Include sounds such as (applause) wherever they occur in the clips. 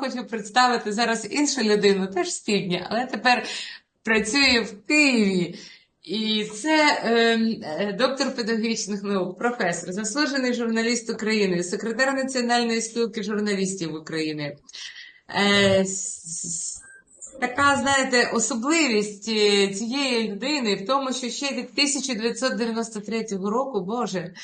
хочу представити зараз іншу людину, теж з півдня, але тепер працює в Києві. І це ем, е, доктор педагогічних наук, професор, заслужений журналіст України, секретар Національної спілки журналістів України. Е, така, знаєте, особливість е, цієї людини в тому, що ще від 1993 року, Боже,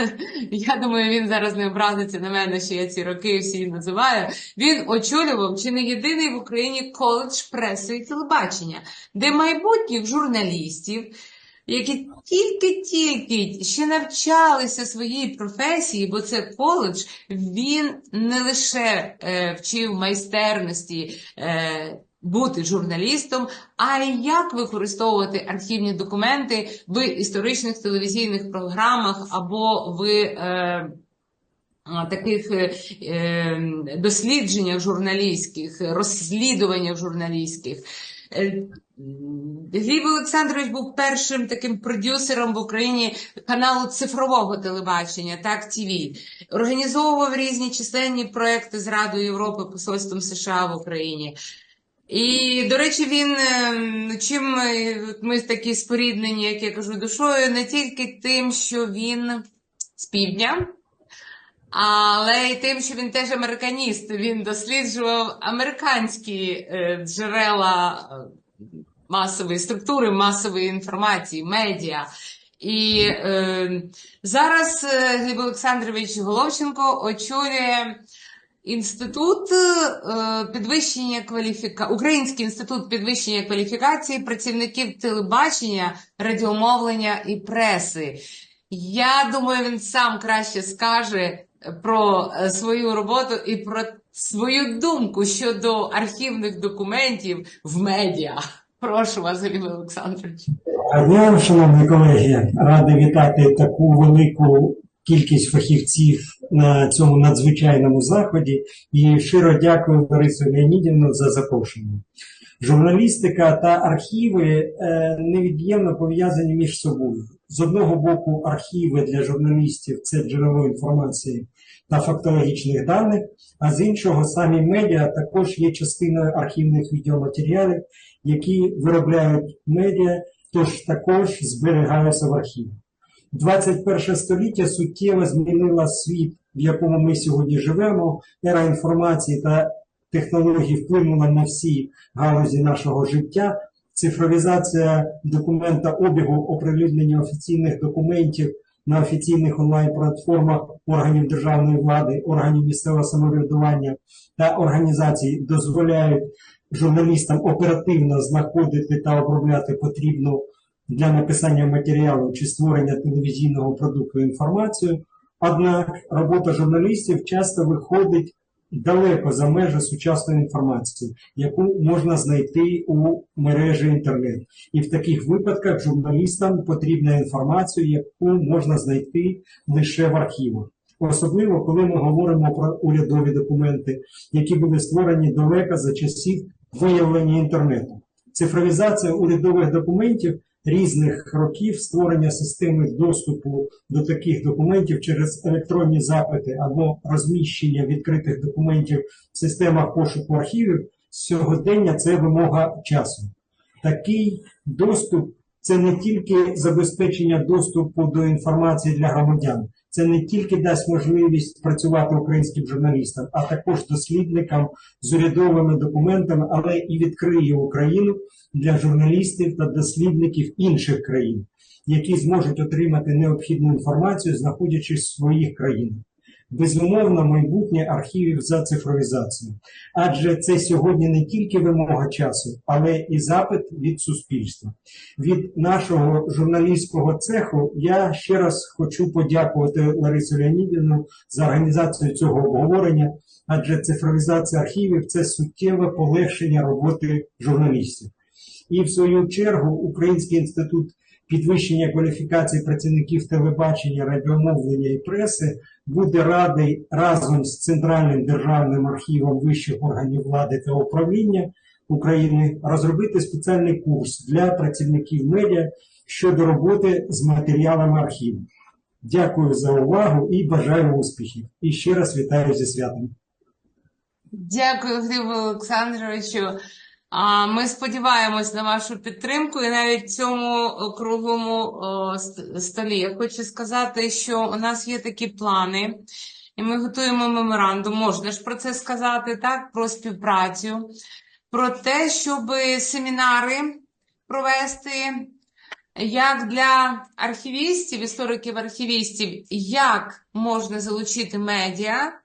(laughs) я думаю, він зараз не образиться на мене, що я ці роки всі називаю. Він очолював чи не єдиний в Україні коледж преси і телебачення, де майбутніх журналістів, які тільки-тільки ще навчалися своїй професії, бо це коледж, він не лише е, вчив майстерності. Е, бути журналістом, а й як використовувати архівні документи в історичних телевізійних програмах або в е, таких е, е, дослідженнях журналістських, розслідуваннях журналістських. Е, Гліб Олександрович був першим таким продюсером в Україні каналу цифрового телебачення, так ТВ. Організовував різні численні проекти з Радою Європи, Посольством США в Україні. І, до речі, він ем, чим ми такі споріднені, як я кажу, душою, не тільки тим, що він з півдня, але й тим, що він теж американіст. Він досліджував американські е, джерела е, масової структури, масової інформації, медіа. І е, зараз Гліб Олександрович Головченко очолює інститут е, підвищення кваліфіка... Український інститут підвищення кваліфікації працівників телебачення, радіомовлення і преси. Я думаю, він сам краще скаже про е, свою роботу і про свою думку щодо архівних документів в медіа. Прошу вас, Гліб Олександрович. Дня, шановні колеги, радий вітати таку велику кількість фахівців на цьому надзвичайному заході і щиро дякую Борису Леонідівну за запрошення. Журналістика та архіви е, невід'ємно пов'язані між собою. З одного боку, архіви для журналістів це джерело інформації та фактологічних даних, а з іншого, самі медіа також є частиною архівних відеоматеріалів, які виробляють медіа, тож також зберігаються в архіві. 21 століття суттєво змінила світ, в якому ми сьогодні живемо. Ера інформації та технологій вплинула на всі галузі нашого життя. Цифровізація документа обігу, оприлюднення офіційних документів на офіційних онлайн-платформах органів державної влади, органів місцевого самоврядування та організацій дозволяють журналістам оперативно знаходити та обробляти потрібну для написання матеріалу чи створення телевізійного продукту інформацію. Однак робота журналістів часто виходить далеко за межі сучасної інформації, яку можна знайти у мережі інтернет. І в таких випадках журналістам потрібна інформація, яку можна знайти лише в архівах. Особливо, коли ми говоримо про урядові документи, які були створені далеко за часів виявлення інтернету. Цифровізація урядових документів різних років створення системи доступу до таких документів через електронні запити або розміщення відкритих документів в системах пошуку архівів сьогодення це вимога часу. Такий доступ це не тільки забезпечення доступу до інформації для громадян, це не тільки дасть можливість працювати українським журналістам, а також дослідникам з урядовими документами, але і відкриє Україну для журналістів та дослідників інших країн, які зможуть отримати необхідну інформацію, знаходячись в своїх країнах. Безумовно, майбутнє архівів за цифровізацію, адже це сьогодні не тільки вимога часу, але і запит від суспільства. Від нашого журналістського цеху я ще раз хочу подякувати Ларису Леонідівну за організацію цього обговорення, адже цифровізація архівів це суттєве полегшення роботи журналістів. І в свою чергу Український інститут підвищення кваліфікації працівників телебачення, радіомовлення і преси буде радий разом з Центральним державним архівом вищих органів влади та управління України розробити спеціальний курс для працівників медіа щодо роботи з матеріалами архіву. Дякую за увагу і бажаю успіхів. І ще раз вітаю зі святом. Дякую, Глібу Олександровичу. А ми сподіваємось на вашу підтримку і навіть в цьому круглому столі. Я хочу сказати, що у нас є такі плани, і ми готуємо меморандум. Можна ж про це сказати, так? Про співпрацю, про те, щоб семінари провести як для архівістів, істориків-архівістів, як можна залучити медіа.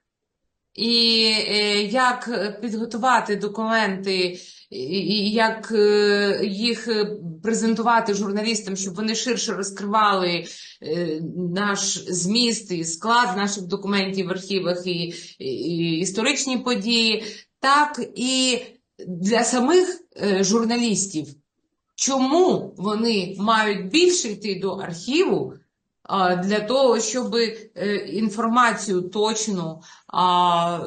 І е, як е, підготувати документи, і- як е, їх презентувати журналістам, щоб вони ширше розкривали наш зміст і склад наших документів в архівах і, і, історичні події, так і для самих журналістів. Чому вони мають більше йти до архіву для того, щоб е, інформацію точну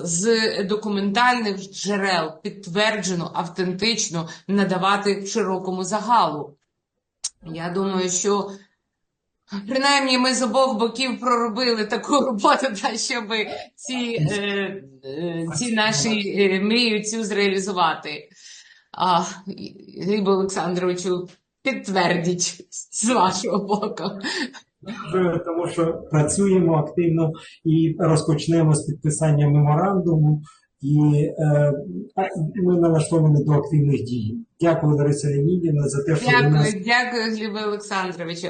з документальних джерел підтверджено, автентично надавати широкому загалу. Я думаю, що принаймні ми з обох боків проробили таку роботу, та, щоб ці, е, е, ці наші мрії цю зреалізувати. А, Глібу Олександровичу, підтвердіть з вашого боку. Дуже, тому що працюємо активно і розпочнемо з підписання меморандуму, і е, ми налаштовані до активних дій. Дякую, Лариса Леонідівна, за те, що ви нас Дякую, дякую, Глібе Олександровичу.